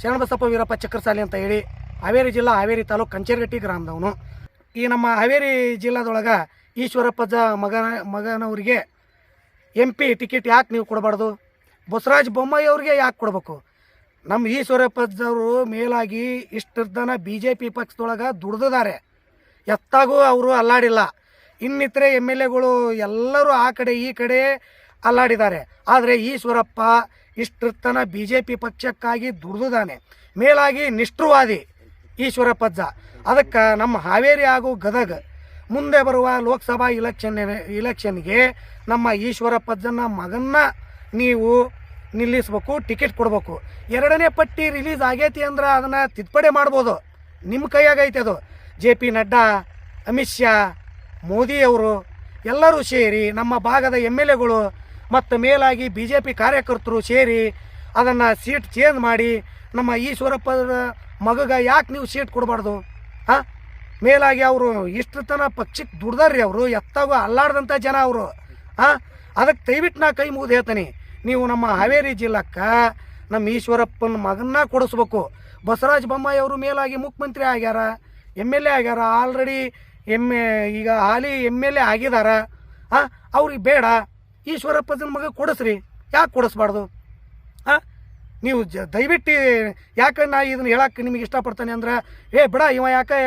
ಶರಣಬಸಪ್ಪ ವೀರಪ್ಪ ಚಕ್ರಸಾಲಿ ಅಂತ ಹೇಳಿ ಹಾವೇರಿ ಜಿಲ್ಲಾ ಹಾವೇರಿ ತಾಲೂಕು ಕಂಚೇರಗಟ್ಟಿ ಗ್ರಾಮದವನು. ಈ ನಮ್ಮ ಹಾವೇರಿ ಜಿಲ್ಲಾದೊಳಗೆ ಈಶ್ವರಪ್ಪಜ ಮಗನ, ಮಗನವರಿಗೆ ಎಂ ಪಿ ಟಿಕೆಟ್ ಯಾಕೆ ನೀವು ಕೊಡಬಾರ್ದು? ಬಸವರಾಜ ಬೊಮ್ಮಾಯಿ ಅವ್ರಿಗೆ ಯಾಕೆ ಕೊಡಬೇಕು? ನಮ್ಮ ಈಶ್ವರಪ್ಪಜ್ಜವರು ಮೇಲಾಗಿ ಇಷ್ಟರ್ದನ ಬಿ ಜೆ ಪಿ ಪಕ್ಷದೊಳಗೆ ದುಡ್ದಿದ್ದಾರೆ. ಎತ್ತಾಗೂ ಅವರು ಅಲ್ಲಾಡಿಲ್ಲ. ಇನ್ನಿತರೆ ಎಂ ಎಲ್ ಎಗಳು ಎಲ್ಲರೂ ಆ ಕಡೆ ಈ ಕಡೆ ಅಲ್ಲಾಡಿದ್ದಾರೆ. ಆದರೆ ಈಶ್ವರಪ್ಪ ಇಷ್ಟರ್ತನ ಬಿ ಜೆ ಪಿ ಪಕ್ಷಕ್ಕಾಗಿ ದುಡ್ದಿದ್ದಾನೆ ಮೇಲಾಗಿ ನಿಷ್ಠುವಾದಿ ಈಶ್ವರಪ್ಪಜ್ಜ ಅದಕ್ಕೆ ನಮ್ಮ ಹಾವೇರಿ ಹಾಗೂ ಗದಗ ಮುಂದೆ ಬರುವ ಲೋಕಸಭಾ ಇಲೆಕ್ಷನ್ ಇಲೆಕ್ಷನ್ಗೆ ನಮ್ಮ ಈಶ್ವರಪ್ಪಜ್ಜನ ಮಗನ್ನ ನೀವು ನಿಲ್ಲಿಸ್ಬೇಕು, ಟಿಕೆಟ್ ಕೊಡಬೇಕು. ಎರಡನೇ ಪಟ್ಟಿ ರಿಲೀಸ್ ಆಗೈತಿ ಅಂದ್ರೆ ಅದನ್ನು ತಿದ್ದುಪಡಿ ಮಾಡ್ಬೋದು. ನಿಮ್ಮ ಕೈಯಾಗೈತೆ ಅದು. ಜೆ ಪಿ ನಡ್ಡಾ, ಅಮಿತ್ ಶಾ ಮೋದಿಯವರು ಎಲ್ಲರೂ ಸೇರಿ ನಮ್ಮ ಭಾಗದ ಎಂ ಎಲ್ ಎಗಳು ಮತ್ತು ಮೇಲಾಗಿ ಬಿ ಜೆ ಪಿ ಕಾರ್ಯಕರ್ತರು ಸೇರಿ ಅದನ್ನು ಸೀಟ್ ಚೇಂಜ್ ಮಾಡಿ ನಮ್ಮ ಈಶ್ವರಪ್ಪ ಮಗಗ ಯಾಕೆ ನೀವು ಸೀಟ್ ಕೊಡಬಾರ್ದು? ಹಾಂ? ಮೇಲಾಗಿ ಅವರು ಇಷ್ಟು ತನ ಪಕ್ಷಕ್ಕೆ ದುಡ್ದಾರ್ರಿ ಅವರು, ಎತ್ತಾಗೂ ಅಲ್ಲಾಡ್ದಂಥ ಜನ ಅವರು. ಹಾಂ? ಅದಕ್ಕೆ ದಯವಿಟ್ಟು ನಾ ಕೈ ಮುಗಿದು ಹೇಳ್ತೀನಿ. ನೀವು ನಮ್ಮ ಹಾವೇರಿ ಜಿಲ್ಲಕ್ಕೆ ನಮ್ಮ ಈಶ್ವರಪ್ಪನ ಮಗನ್ನ ಕೊಡಿಸ್ಬೇಕು. ಬಸವರಾಜ ಬೊಮ್ಮಾಯಿ ಅವರು ಮೇಲಾಗಿ ಮುಖ್ಯಮಂತ್ರಿ ಆಗ್ಯಾರ, ಎಂ ಎಲ್ ಎ ಆಗ್ಯಾರ ಆಲ್ರೆಡಿ ಎಂ ಈಗ ಹಾಲಿ ಎಂ ಎಲ್ ಎ ಆಗಿದಾರ. ಹಾಂ? ಅವ್ರಿಗೆ ಬೇಡ. ಈಶ್ವರಪ್ಪನ ಮಗ ಕೊಡಿಸ್ರಿ. ಯಾಕೆ ಕೊಡಿಸ್ಬಾರ್ದು? ಹಾಂ ನೀವು ಜ, ದಯವಿಟ್ಟು ಯಾಕೆ ನಾ ಇದನ್ನು ಹೇಳಕ್ಕೆ ನಿಮಗೆ ಇಷ್ಟಪಡ್ತಾನೆ ಅಂದ್ರೆ, ಏ ಬಿಡ ಇವ ಯಾಕೆ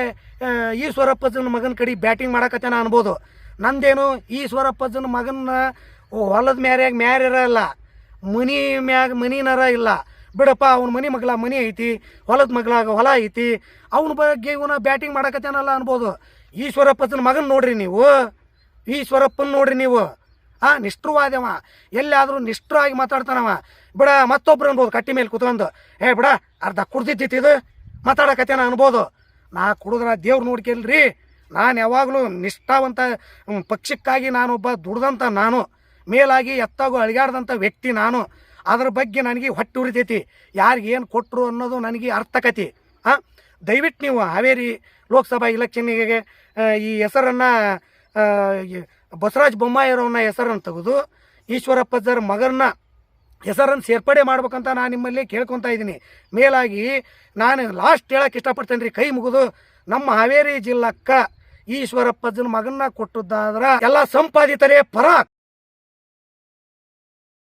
ಈಶ್ವರಪ್ಪಜನ ಮಗನ ಕಡೆ ಬ್ಯಾಟಿಂಗ್ ಮಾಡಕತ್ತಾನ ಅನ್ಬೋದು. ನಂದೇನು ಈಶ್ವರಪ್ಪಜನ ಮಗನ ಹೊಲದ ಮ್ಯಾರ್ಯಾಗ ಮ್ಯಾರ್ಯಾರ ಇಲ್ಲ. ಮನಿ ಮ್ಯಾಗ ಮನಿನರ ಇಲ್ಲ. ಬಿಡಪ್ಪ, ಅವ್ನ ಮನಿ ಮಗಳ ಮನಿ ಐತಿ, ಹೊಲದ ಮಗಳಾಗ ಹೊಲ ಐತಿ, ಅವನ ಬಗ್ಗೆ ಇವನ ಬ್ಯಾಟಿಂಗ್ ಮಾಡಕತ್ತಾನಲ್ಲ ಅನ್ಬೋದು. ಈಶ್ವರಪ್ಪಜನ ಮಗನ ನೋಡ್ರಿ ನೀವು. ಈಶ್ವರಪ್ಪನ ನೋಡ್ರಿ ನೀವು. ಆ ನಿಷ್ಠುವಾದವ ಎಲ್ಲಾದರೂ ನಿಷ್ಠರಾಗಿ ಮಾತಾಡ್ತಾನವ. ಬಿಡ, ಮತ್ತೊಬ್ರು ಅನ್ಬೋದು ಕಟ್ಟಿ ಮೇಲೆ ಕುತ್ಕೊಂಡು. ಏ, ಬಿಡ, ಅರ್ಧ ಕುಡ್ದಿದ್ದಿತ್ತು ಇದು. ಮಾತಾಡಕತ್ತೇನ ಅನ್ಬೋದು. ನಾ ಕುಡಿದ್ರ ದೇವ್ರು ನೋಡ್ಕೇಳ್ರಿ. ನಾನು ಯಾವಾಗಲೂ ನಿಷ್ಠಾವಂತ ಪಕ್ಷಕ್ಕಾಗಿ ನಾನೊಬ್ಬ ದುಡ್ದಂಥ ನಾನು. ಮೇಲಾಗಿ ಎತ್ತಾಗೂ ಅಳಿಗಾಡ್ದಂಥ ವ್ಯಕ್ತಿ ನಾನು. ಅದ್ರ ಬಗ್ಗೆ ನನಗೆ ಹೊಟ್ಟೆ ಉರಿತೈತಿ. ಯಾರಿಗೆ ಏನು ಕೊಟ್ಟರು ಅನ್ನೋದು ನನಗೆ ಅರ್ಥಕತಿ. ಹಾಂ ದಯವಿಟ್ಟು ನೀವು ಹಾವೇರಿ ಲೋಕಸಭಾ ಇಲೆಕ್ಷನ್ನಿಗೆ ಈ ಹೆಸರನ್ನು ಬಸವರಾಜ ಬೊಮ್ಮಾಯಿರವನ್ನ ಹೆಸರನ್ನು ತೆಗೆದು ಈಶ್ವರಪ್ಪಜ್ಜರ ಮಗನ್ನ ಹೆಸರನ್ನು ಸೇರ್ಪಡೆ ಮಾಡ್ಬೇಕಂತ ನಾನು ನಿಮ್ಮಲ್ಲಿ ಕೇಳ್ಕೊತಾ ಇದ್ದೀನಿ. ಮೇಲಾಗಿ ನಾನು ಲಾಸ್ಟ್ ಹೇಳಕ್ಕೆ ಇಷ್ಟಪಡ್ತೇನೆ ರೀ ಕೈ ಮುಗಿದು ನಮ್ಮ ಹಾವೇರಿ ಜಿಲ್ಲಕ್ಕ ಈಶ್ವರಪ್ಪಜ್ಜನ ಮಗನ್ನ ಕೊಟ್ಟದ್ದಾದ್ರ ಎಲ್ಲ ಸಂಪಾದಿತರೇ ಪರ